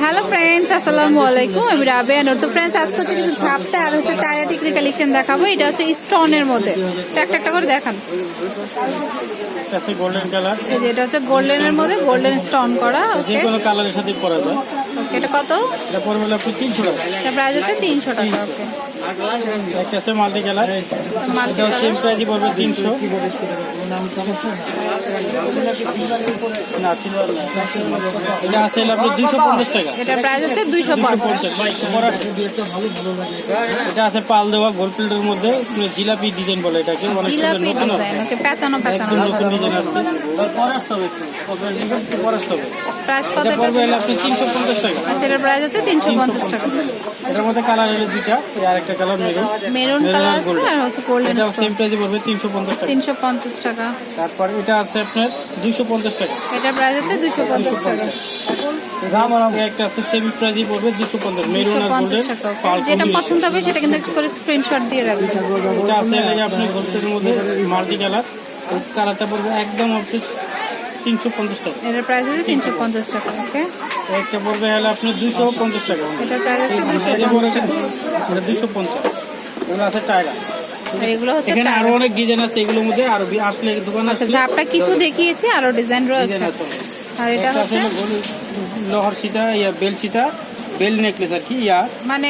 Hello friends আসসালামু আলাইকুম আমি রাবেয়া নোর তো ফ্রেন্ডস আজকে হচ্ছে কিছু ঝাপটা আর হচ্ছে টায়া টিকরি কালেকশন দেখাবো। এটা হচ্ছে স্টোনের মধ্যে। তো একটা একটা করে দেখান। কাছে গোল্ডেন কালার এই যে এটা হচ্ছে গোল্ডেনের মধ্যে গোল্ডেন স্টোন করা যে ওকে কোনো কালারের সাথে পরা যায়। ওকে এটা কত? এটা পড়বে আপনি তিনশো টাকা। এটা প্রাইস হচ্ছে তিনশো টাকা ওকে একটা আছে মাল্টি কালার মাল্টি এটা সেম প্রাইজই পড়বে তিনশো। না silver না। এটা আছে হলো আপনি দুইশো পঞ্চাশ টাকা এটা প্রাইস হচ্ছে দুইশো পঞ্চাশ। এটা আছে পাল দেওয়া গোল প্লেটের মধ্যে জিলাপি ডিজাইন বলে এটাকে জিলাপি ডিজাইন ওকে পেঁচানো পেঁচানো। নতুন ডিজাইন আসছে। পরে আসতে হবে পরে আসতে হবে। প্রাইস কত এটা এটা? পড়বে আপনি তিনশো পঞ্চাশ টাকা। আচ্ছা এটার প্রাইস হচ্ছে তিনশো পঞ্চাশ টাকা। এটার মধ্যে কালার হলো দুইটা কালার মেরুন মেরুন কালার আছে আর হচ্ছে গোল্ডেন এটা সেম প্রাইসে পড়বে তিনশো পঞ্চাশ টাকা। তিনশো পঞ্চাশ টাকা। তারপর এটা আছে আপনার দুইশো পঞ্চাশ টাকা। এটার প্রাইস হচ্ছে দুশো পঞ্চাশ টাকা। এই একটা আছে সেমি প্রাইসই পড়বে দুশো পঞ্চাশ মেরুন আর গোল্ডেন যেটা পছন্দ হবে সেটা কিন্তু করে স্ক্রিনশট দিয়ে রাখবেন। এটা আছে লাগে আপনি গোল্ডের মধ্যে মাল্টি কালার কালারটা পড়বে একদম আপনি তিনশো পঞ্চাশ টাকা। এটার প্রাইস হচ্ছে তিনশো পঞ্চাশ টাকা ওকে একটা পড়বে হলে আপনি দুশো পঞ্চাশ টাকা। এটার প্রাইস হচ্ছে দুশো এটা পঞ্চাশ এটা দুশো পঞ্চাশ। আছে আর এগুলো হচ্ছে এখানে আরও অনেক ডিজাইন আছে এগুলোর মধ্যে আরও আসলে দোকান আচ্ছা ঝাপটা কিছু দেখিয়েছি আরও ডিজাইন রয়েছে। আর এটা হচ্ছে লোহার সীতা ইয়া বেল নেকলেস আর কি ইয়া মানে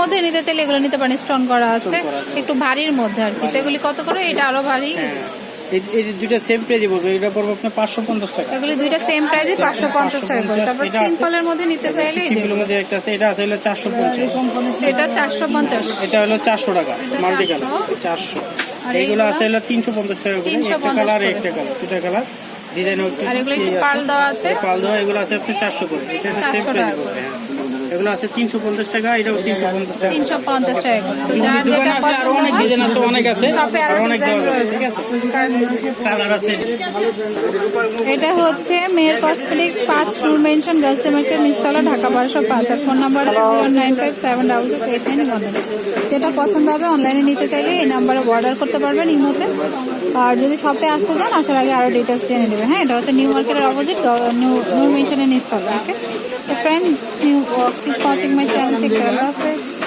মধ্যে নিতে চাইলে এগুলো নিতে পারেন স্টোন করা আছে একটু ভারীর মধ্যে আর কি। তো এগুলি কত করে? এটা আরও ভারী। হ্যাঁ। এই দুইটা সেম প্রাইজে পড়বে এটা পড়বে আপনার পাঁচশো পঞ্চাশ টাকা। এগুলি দুইটা সেম পাঁচশো পঞ্চাশ টাকা করে। তারপর এটা আছে। সিম্পলের মধ্যে নিতে চাইলে সিম্পলের মধ্যে একটা আছে এটা আছে হলো চারশো পঞ্চাশ। এটা চারশো পঞ্চাশ। এটা হলো চারশো টাকা এটা মাল্টি কালার চারশো। আর এইগুলো এইগুলো? আছে হলো তিনশো পঞ্চাশ টাকা করে। 350 একটা কালার একটা কালার দুটা কালার ডিজাইন আর এগুলো একটু পাল দেওয়া আছে। পাল দেওয়া এগুলো আছে আপনি চারশো করে। এটা সেম 400 প্রাইস। এগুলো আছে তিনশো পঞ্চাশ টাকা এটাও তিনশো পঞ্চাশ টাকা। তিনশো পঞ্চাশ টাকা তো যার যেটা আছে আরও পছন্দ অনেক ডিজাইন আছে অনেক আছে আরও অনেক ঠিক আছে? কালার আছে। এটা হচ্ছে মেয়ের কসমেটিক্স পাঁচ floor mansion girls market নিস্তলা Dhaka বারোশো পাঁচ। আর ফোন নাম্বার আছে zero nine five seven double six eight nine one যেটা পছন্দ হবে অনলাইনে নিতে চাইলে এই নাম্বারে অর্ডার করতে পারবেন ইমোতে। আর যদি শপে আসতে চান আসার আগে আরও ডিটেলস জেনে নেবেন। হ্যাঁ এটা হচ্ছে নিউ মার্কেটের অপোজিট নিউ মেনশনের নিস্তলা ওকে তো friends new keep watching my channel. Take care.